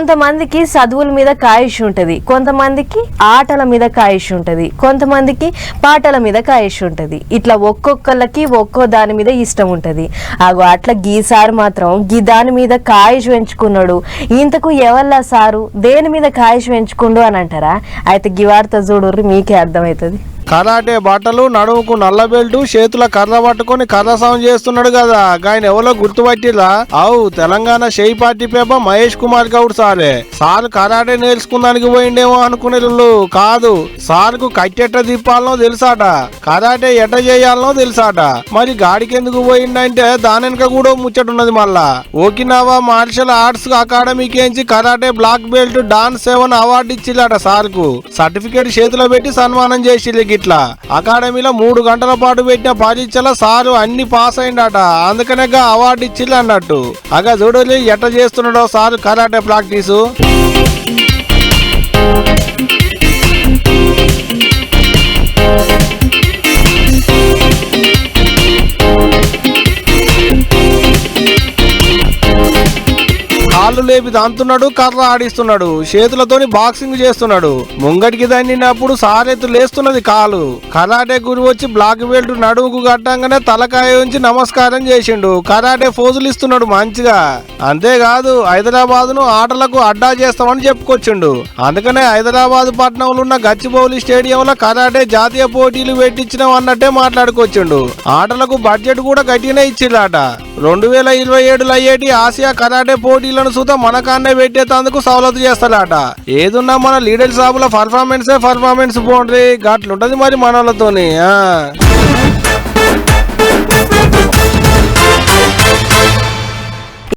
కొంతమందికి చదువుల మీద కాయిష్ ఉంటుంది కొంతమందికి ఆటల మీద కాయిష్ ఉంటుంది కొంతమందికి పాటల మీద కాయిష్ ఉంటుంది. ఇట్లా ఒక్కొక్కళ్ళకి ఒక్కో దాని మీద ఇష్టం ఉంటుంది. అగో అట్లా గీ సారు మాత్రం గీ దాని మీద కాయిష్ పెంచుకున్నాడు. ఇంతకు ఎవల్లా సారు? దేని మీద కాయిష్ పెంచుకుండు అని అంటారా? అయితే గివార్త చూడు చూడుర్రి మీకే అర్థమవుతుంది. కరాటే బట్టలు నడుముకు నల్ల బెల్ట్ చేతుల కర్ర పట్టుకొని కర్ర సాగు చేస్తున్నాడు కదా. ఆయన ఎవరో గుర్తుపట్టిరా అవు తెలంగాణ షెయి పార్టీ పేపర్ మహేష్ కుమార్ గౌడ్ సారే. సార్ కరాటే నేర్చుకుందానికి పోయిండేమో అనుకునేళ్ళు కాదు. సార్కు కట్టెట్ట తిప్పాలనో తెలుసాట. కరాటే ఎట్ట చేయాలనో తెలుసాట. మరి గాడికెందుకు పోయిండంటే దాని వెనక కూడా ముచ్చటున్నది మళ్ళా. ఓకినావా మార్షల్ ఆర్ట్స్ అకాడమీకి ఎంచి karate black belt dance seven award ఇచ్చిల్లట సార్కు. సర్టిఫికేట్ చేతిలో పెట్టి సన్మానం చేసి గిట్లా అకాడమీలో మూడు గంటల పాటు పెట్టిన పరీక్షల సారు అన్ని పాస్ అయిందట అందుకనే అవార్డు ఇచ్చిల్లు అన్నట్టు. అగా చూడలి ఎట్ట చేస్తున్నాడో సారు కరాటే ప్రాక్టీసు. కాళ్ళు లేపి దాంతున్నాడు కర్ర ఆడిస్తున్నాడు చేతులతోని బాక్సింగ్ చేస్తున్నాడు. ముంగటికి దండినప్పుడు సారెత్తు లేస్తున్నది కాలు. కరాటే గురి వచ్చి బ్లాక్ బెల్ట్ నడుముకు కట్టంగానే తలకాయ ఉంచి నమస్కారం చేసిండు. కరాటే ఫోజులు ఇస్తున్నాడు మంచిగా. అంతేకాదు హైదరాబాద్ను ఆటలకు అడ్డా చేస్తామని చెప్పుకొచ్చిండు. అందుకనే హైదరాబాద్ పట్టణంలో ఉన్న గచ్చిబౌలి స్టేడియంలో కరాటే జాతీయ పోటీలు పెట్టించినాం అన్నట్టే మాట్లాడుకొచ్చిండు. ఆటలకు బడ్జెట్ కూడా గట్టిగానే ఇచ్చిరాట రెండు వేల ఇరవై ఏడులో అయ్యేటి ఆసియా కరాటే పోటీలను సుత మన కాన్నే పెట్టేటందుకు సవలత్ చేస్తారట ఏదున్నా మన లీడర్ షాప్లో పర్ఫార్మెన్స్ పోండ్రి. గట్లుంటది మరి మనలతోని